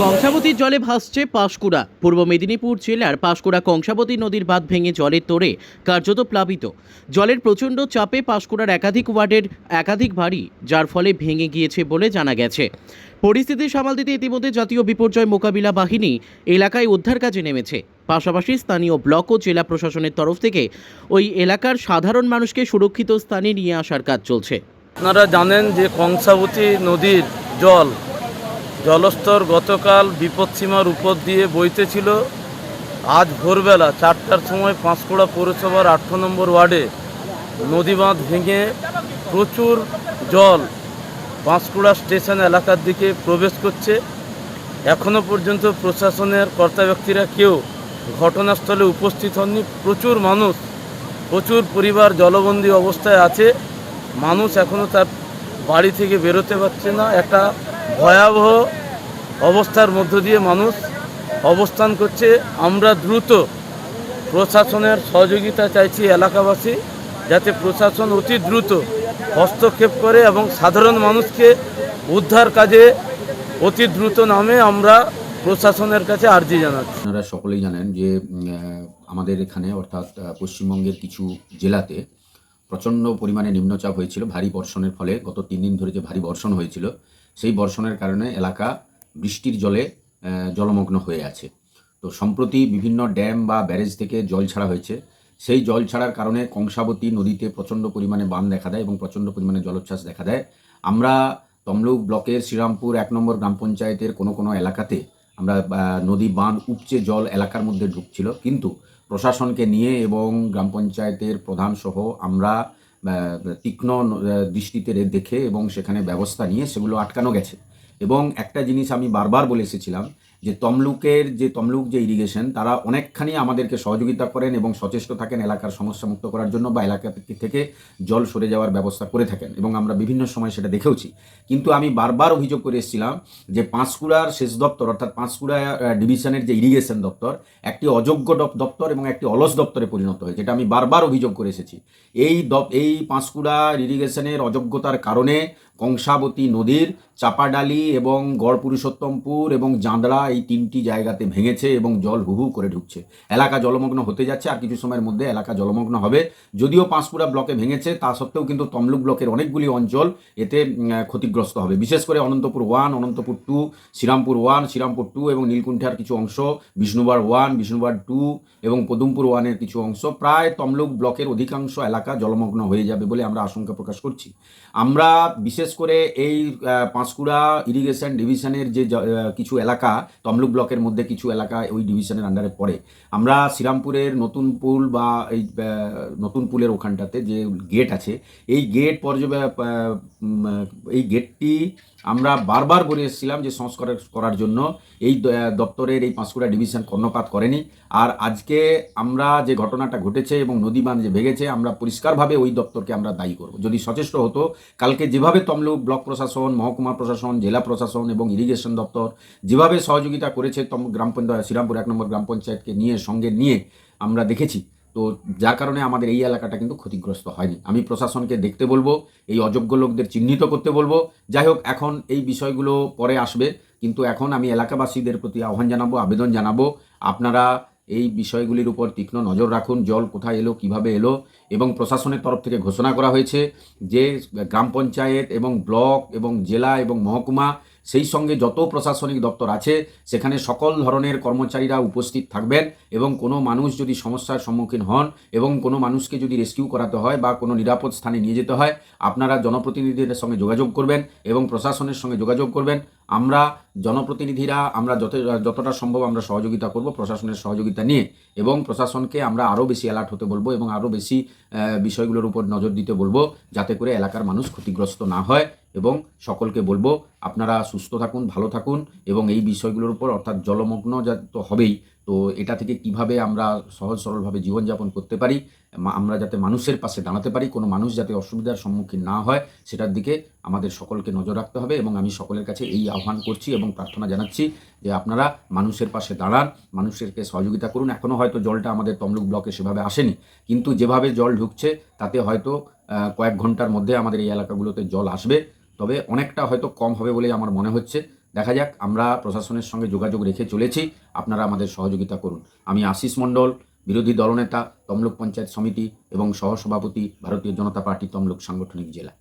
কংসাবতীর জলে ভাসছে পাঁশকুড়া। পূর্ব মেদিনীপুর জেলার পাঁশকুড়া কংসাবতী নদীর বাঁধ ভেঙে জলের তোড়ে কার্যত প্লাবিত। জলের প্রচণ্ড চাপে পাঁশকুড়ার একাধিক ওয়ার্ডের একাধিক বাড়ি যার ফলে ভেঙে গিয়েছে বলে জানা গেছে। পরিস্থিতি সামাল দিতে ইতিমধ্যে জাতীয় বিপর্যয় মোকাবিলা বাহিনী এলাকায় উদ্ধার কাজে নেমেছে। পাশাপাশি স্থানীয় ব্লক ও জেলা প্রশাসনের তরফ থেকে ওই এলাকার সাধারণ মানুষকে সুরক্ষিত স্থানে নিয়ে আসার কাজ চলছে। আপনারা জানেন যে কংসাবতী নদীর জল। জলস্তর গতকাল বিপদসীমার উপর দিয়ে বইতেছিল আজ ভোরবেলা চারটার সময় পাঁশকুড়া পৌরসভার আট নম্বর ওয়ার্ডে নদী বাঁধ ভেঙে প্রচুর জল পাঁশকুড়া স্টেশন এলাকার দিকে প্রবেশ করছে। এখনও পর্যন্ত প্রশাসনের কর্তা ব্যক্তিরা কেউ ঘটনাস্থলে উপস্থিত হননি। প্রচুর মানুষ, প্রচুর পরিবার জলবন্দী অবস্থায় আছে। মানুষ এখনও তার বাড়ি থেকে বেরোতে পারছে না। একটা ভয়াবহ অবস্থার মধ্য দিয়ে মানুষ অবস্থান করছে। আমরা দ্রুত প্রশাসনের সহযোগিতা চাইছি এলাকাবাসী, যাতে প্রশাসন অতি দ্রুত হস্তক্ষেপ করে এবং সাধারণ মানুষকে উদ্ধার কাজে অতি দ্রুত নামে আমরা প্রশাসনের কাছে আর্জি জানাচ্ছি। আপনারা সকলেই জানেন যে আমাদের এখানে অর্থাৎ পশ্চিমবঙ্গের কিছু জেলাতে প্রচণ্ড পরিমাণে নিম্নচাপ হয়েছিল, ভারী বর্ষণের ফলে। গত তিন দিন ধরে যে ভারী বর্ষণ হয়েছিল, সেই বর্ষণের কারণে এলাকা বৃষ্টির জলে জলমগ্ন হয়ে আছে। তো সম্প্রতি বিভিন্ন ড্যাম বা ব্যারেজ থেকে জল ছাড়া হয়েছে। সেই জল ছাড়ার কারণে কংসাবতী নদীতে প্রচণ্ড পরিমাণে বান দেখা দেয় এবং প্রচণ্ড পরিমাণে জলোচ্ছ্বাস দেখা দেয়। আমরা তমলুক ব্লকের শ্রীরামপুর এক নম্বর গ্রাম পঞ্চায়েতের কোনো কোনো এলাকাতে আমরা নদী বাঁধ উপচে জল এলাকার মধ্যে ঢুকছিল। কিন্তু প্রশাসনকে নিয়ে এবং গ্রাম পঞ্চায়েতের প্রধান সহ আমরা তীক্ষ্ণ দৃষ্টিতে দেখে এবং সেখানে ব্যবস্থা নিয়ে সেগুলো আটকানো গেছে। এবং একটা জিনিস আমি বারবার বলে এসেছিলাম যে তমলুকের যে তমলুক যে ইরিগেশন তারা অনেকখানি আমাদেরকে সহযোগিতা করেন এবং সচেষ্ট থাকেন এলাকার সমস্যা মুক্ত করার জন্য বা এলাকা থেকে- জল সরে যাওয়ার ব্যবস্থা করে থাকেন এবং আমরা বিভিন্ন সময় সেটা দেখেওছি। কিন্তু আমি বারবার অভিযোগ করে এসেছিলাম যে পাঁশকুড়ার শেষ দপ্তর, অর্থাৎ পাঁশকুড়া ডিভিশনের যে ইরিগেশন দপ্তর, একটি অযোগ্য দপ- দপ্তর এবং একটি অলস দপ্তরে পরিণত হয়েছে। এটা আমি বারবার অভিযোগ করে এসেছি। এই দপ এই পাঁশকুড়া ইরিগেশনের অযোগ্যতার কারণে কংসাবতী নদীর, চাপাডালি এবং গড় পুরুষোত্তমপুর এবং জাঁদড়া এই তিনটি জায়গাতে ভেঙেছে এবং জল হুহু করে ঢুকছে। এলাকা জলমগ্ন হতে যাচ্ছে আর কিছু সময়ের মধ্যে এলাকা জলমগ্ন হবে। যদিও পাঁশকুড়া ব্লকে ভেঙেছে, তা সত্ত্বেও কিন্তু তমলুক ব্লকের অনেকগুলি অঞ্চল এতে ক্ষতিগ্রস্ত হবে। বিশেষ করে Anantapur one, Anantapur two, Srirampur one, Srirampur two এবং নীলকুণ্ঠার কিছু অংশ, বিষ্ণুবার ওয়ান, বিষ্ণুবার টু এবং পদুমপুর ওয়ানের কিছু অংশ, প্রায় তমলুক ব্লকের অধিকাংশ এলাকা জলমগ্ন হয়ে যাবে বলে আমরা আশঙ্কা প্রকাশ করছি। আমরা বিশেষ করে এই পাঁশকুড়া ইরিগেশন ডিভিশনের যে কিছু এলাকা তমলুক ব্লকের মধ্যে কিছু এলাকা ওই ডিভিশনের আন্ডারে পড়ে। আমরা শ্রীরামপুরের নতুন পুল বা এই নতুন পুলের ওখানটাতে যে গেট আছে, এই গেট পর্যবে এই গেটটি আমরা বারবার বলে এসেছিলাম যে সংস্কার করার জন্য এই দপ্তরের এই পাঁশকুড়া ডিভিশন কর্ণপাত করেনি। আর আজকে আমরা যে ঘটনাটা ঘটেছে এবং নদী বাঁধ যে ভেঙেছে, আমরা পরিষ্কারভাবে ওই দপ্তরকে আমরা দায়ী করব। যদি সচেষ্ট হতো, কালকে যেভাবে তমলুক ব্লক প্রশাসন, মহকুমা প্রশাসন, জেলা প্রশাসন এবং ইরিগেশন দপ্তর যেভাবে সহযোগিতা করেছে তম গ্রাম পঞ্চায়েত, শ্রীরামপুর এক নম্বর গ্রাম পঞ্চায়েতকে নিয়ে, সঙ্গে নিয়ে আমরা দেখেছি তো যার কারণে আমাদের এই এলাকাটা কিন্তু ক্ষতিগ্রস্ত হয়নি। আমি প্রশাসনকে দেখতে বলব, এই অযোগ্য লোকদের চিহ্নিত করতে বলব। যাই হোক, এখন এই বিষয়গুলো পরে আসবে, কিন্তু এখন আমি এলাকাবাসীদের প্রতি আহ্বান জানাব, আবেদন জানাব। আপনারা এই বিষয়গুলির উপর তীক্ষ্ণ নজর রাখুন, জল কোথায় এলো, কীভাবে এলো, এবং প্রশাসনের তরফ থেকে ঘোষণা করা হয়েছে যে গ্রাম পঞ্চায়েত এবং ব্লক এবং জেলা এবং মহকুমা সেই সঙ্গে যত প্রশাসনিক দপ্তর আছে, সেখানে সকল ধরনের কর্মচারীরা উপস্থিত থাকবেন এবং কোনো মানুষ যদি সমস্যার সম্মুখীন হন এবং কোনো মানুষকে যদি রেস্কিউ করাতে হয় বা কোনো নিরাপদ স্থানে নিয়ে যেতে হয়, আপনারা জনপ্রতিনিধিদের সঙ্গে যোগাযোগ করবেন এবং প্রশাসনের সঙ্গে যোগাযোগ করবেন। আমরা জনপ্রতিনিধিরা আমরা যত, যতটা সম্ভব আমরা সহযোগিতা করব প্রশাসনের সহযোগিতা নিয়ে এবং প্রশাসনকে আমরা আরও বেশি অ্যালার্ট হতে বলব এবং আরও বেশি বিষয়গুলোর উপর নজর দিতে বলব যাতে করে এলাকার মানুষ ক্ষতিগ্রস্ত না হয় এবং সকলকে বলব আপনারা সুস্থ থাকুন, ভালো থাকুন এবং এই বিষয়গুলোর উপর অর্থাৎ জলমগ্ন যা তো হবেই, তো এটা থেকে কীভাবে আমরা সহজ সরলভাবে জীবনযাপন করতে পারি আমরা যাতে মানুষের পাশে দাঁড়াতে পারি, কোনো মানুষ যাতে অসুবিধার সম্মুখীন না হয়, সেটার দিকে আমাদের সকলকে নজর রাখতে হবে এবং আমি সকলের কাছে এই আহ্বান করছি এবং প্রার্থনা জানাচ্ছি যে আপনারা মানুষের পাশে দাঁড়ান, মানুষেরকে সহযোগিতা করুন। এখনও হয়তো জলটা আমাদের তমলুক ব্লকে সেভাবে আসেনি, কিন্তু যেভাবে জল ঢুকছে, তাতে হয়তো কয়েক ঘণ্টার মধ্যে আমাদের এই এলাকাগুলোতে জল আসবে। তবে অনেকটা হয়তো কম হবে বলে আমার মনে হচ্ছে। দেখা যাক, আমরা প্রশাসনের সঙ্গে যোগাযোগ রেখে চলেছি। আপনারা আমাদের সহযোগিতা করুন। আমি আশিস মণ্ডল, বিরোধী দলনেতা, তমলুক পঞ্চায়েত সমিতি এবং সহসভাপতি ভারতীয় জনতা পার্টি তমলুক সাংগঠনিক জেলা।